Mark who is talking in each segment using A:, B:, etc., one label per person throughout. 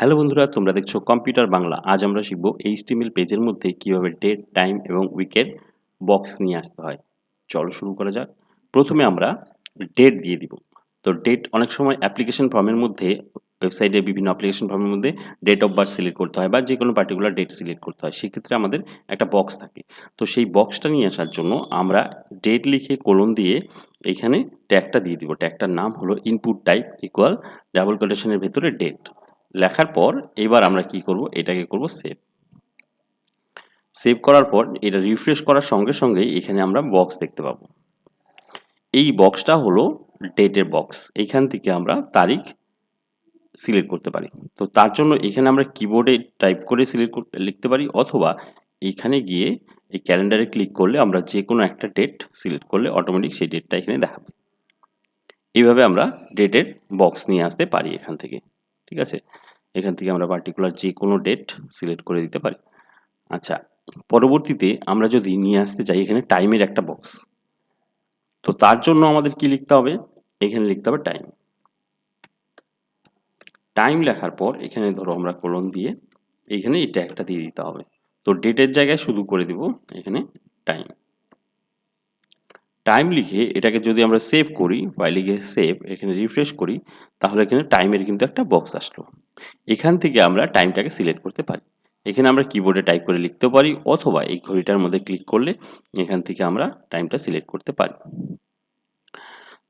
A: Hello বন্ধুরা, তোমরা দেখছ কম্পিউটার বাংলা। আজ আমরা শিখব এইচটিএমএল পেজের মধ্যে কীভাবে ডেট, টাইম এবং উইকের বক্স নিয়ে আসতে হয়। চলো শুরু করা যাক। প্রথমে আমরা ডেট দিয়ে দিব। তো ডেট, অনেক সময় অ্যাপ্লিকেশন ফর্মের মধ্যে, ওয়েবসাইটে বিভিন্ন অ্যাপ্লিকেশন ফর্মের মধ্যে ডেট অফ বার্থ সিলেক্ট করতে হয় বা যে কোনো পার্টিকুলার ডেট সিলেক্ট করতে হয়। সেক্ষেত্রে আমাদের একটা বক্স থাকে। তো সেই বক্সটা নিয়ে আসার জন্য আমরা ডেট লিখে কোলন দিয়ে এখানে ট্যাগটা দিয়ে দিব। ট্যাগটার নাম হলো ইনপুট টাইপ ইকুয়াল ডাবল কোটেশনের ভেতরে ডেট। লেখার পর এবার আমরা কি করব? এটাকে করব সেভ সেভ করার পর এটা রিফ্রেশ করার সঙ্গে সঙ্গেই এখানে আমরা বক্স দেখতে পাবো। এই বক্সটা হলো ডেটের বক্স এখান থেকে আমরা তারিখ সিলেক্ট করতে পারি। তো তার জন্য এখানে আমরা কিবোর্ডে টাইপ করে সিলেক্ট লিখতে পারি অথবা এখানে গিয়ে এই ক্যালেন্ডারে ক্লিক করলে আমরা যে কোনো একটা ডেট সিলেক্ট করলে অটোমেটিক সেই ডেটটা এখানে দেখাবে। এইভাবে আমরা ডেটের বক্স নিয়ে আসতে পারি এখান থেকে। ঠিক আছে? এখান থেকে আমরা পার্টিকুলার যে কোনো ডেট সিলেক্ট করে দিতে পারি। আচ্ছা পরবর্তীতে আমরা যদি নিয়ে আসতে চাই এখানে টাইমের একটা বক্স তো তার জন্য আমাদের কি লিখতে হবে? এখানে লিখতে হবে টাইম টাইম লেখার পর এখানে ধরো আমরা কোলন দিয়ে এখানে এই ট্যাগটা দিয়ে দিতে হবে। তো ডেটের জায়গায় শুধু করে দিব এখানে টাইম টাইম লিখে এটাকে যদি আমরা সেভ করি বা লিখে সেভ এখানে রিফ্রেশ করি, তাহলে এখানে টাইমের কিন্তু একটা বক্স আসলো। এখান থেকে আমরা টাইমটাকে সিলেক্ট করতে পারি। এখানে আমরা কিবোর্ডে টাইপ করে লিখতেও পারি, অথবা এই ঘড়িটার মধ্যে ক্লিক করলে এখান থেকে আমরা টাইমটা সিলেক্ট করতে পারি।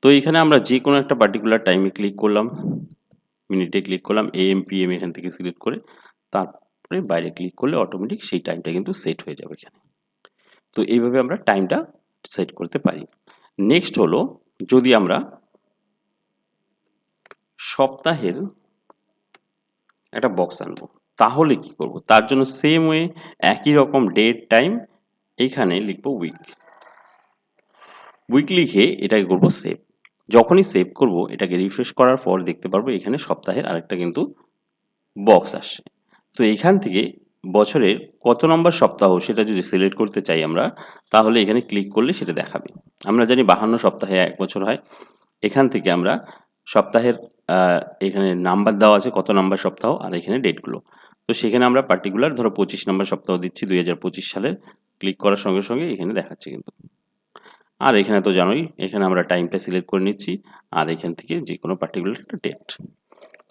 A: তো এখানে আমরা যে কোনো একটা পার্টিকুলার টাইমে ক্লিক করলাম মিনিটে ক্লিক করলাম এম পি এম এখান থেকে সিলেক্ট করে, তারপরে বাইরে ক্লিক করলে অটোমেটিক সেই টাইমটা কিন্তু সেট হয়ে যাবে এখানে। তো এইভাবে আমরা টাইমটা সেট করতে পারি। নেক্সট হলো, যদি আমরা সপ্তাহের একটা বক্স আনব, তাহলে কি করব? তার জন্য সেম ওয়ে একই রকম ডেট টাইম এখানে লিখব উইক উইক লিখে এটাকে করব সেভ যখনই সেভ করব, এটাকে রিফ্রেশ করার পর দেখতে পারব এখানে সপ্তাহের আরেকটা কিন্তু বক্স আসছে। তো এখান থেকে বছরের কত নম্বর সপ্তাহ সেটা যদি সিলেক্ট করতে চাই আমরা, তাহলে এখানে ক্লিক করলে সেটা দেখাবে। আমরা জানি বাহান্ন সপ্তাহে এক বছর হয়। এখান থেকে আমরা সপ্তাহের এখানে নাম্বার দেওয়া আছে কত নাম্বার সপ্তাহ আর এখানে ডেটগুলো তো সেখানে আমরা পার্টিকুলার ধরো পঁচিশ নাম্বার সপ্তাহ দিচ্ছি দুই হাজার পঁচিশ সালে। ক্লিক করার সঙ্গে সঙ্গে এখানে দেখাচ্ছে কিন্তু। আর এখানে তো জানোই, এখানে আমরা টাইমটা সিলেক্ট করে নিচ্ছি আর এখান থেকে যে কোনো পার্টিকুলার একটা ডেট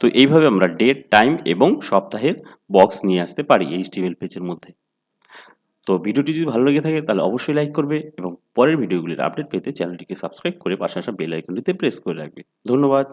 A: তো এইভাবে আমরা ডেট টাইম এবং সপ্তাহের বক্স নিয়ে আসতে পারি এই স্টিমেল পেজের মধ্যে। তো ভিডিওটি যদি ভালো লেগে থাকে, তাহলে অবশ্যই লাইক করবে এবং পরের ভিডিওগুলির আপডেট পেতে চ্যানেলটিকে সাবস্ক্রাইব করে পাশাপাশি বেল আইকনটিতে প্রেস করে রাখবে। ধন্যবাদ।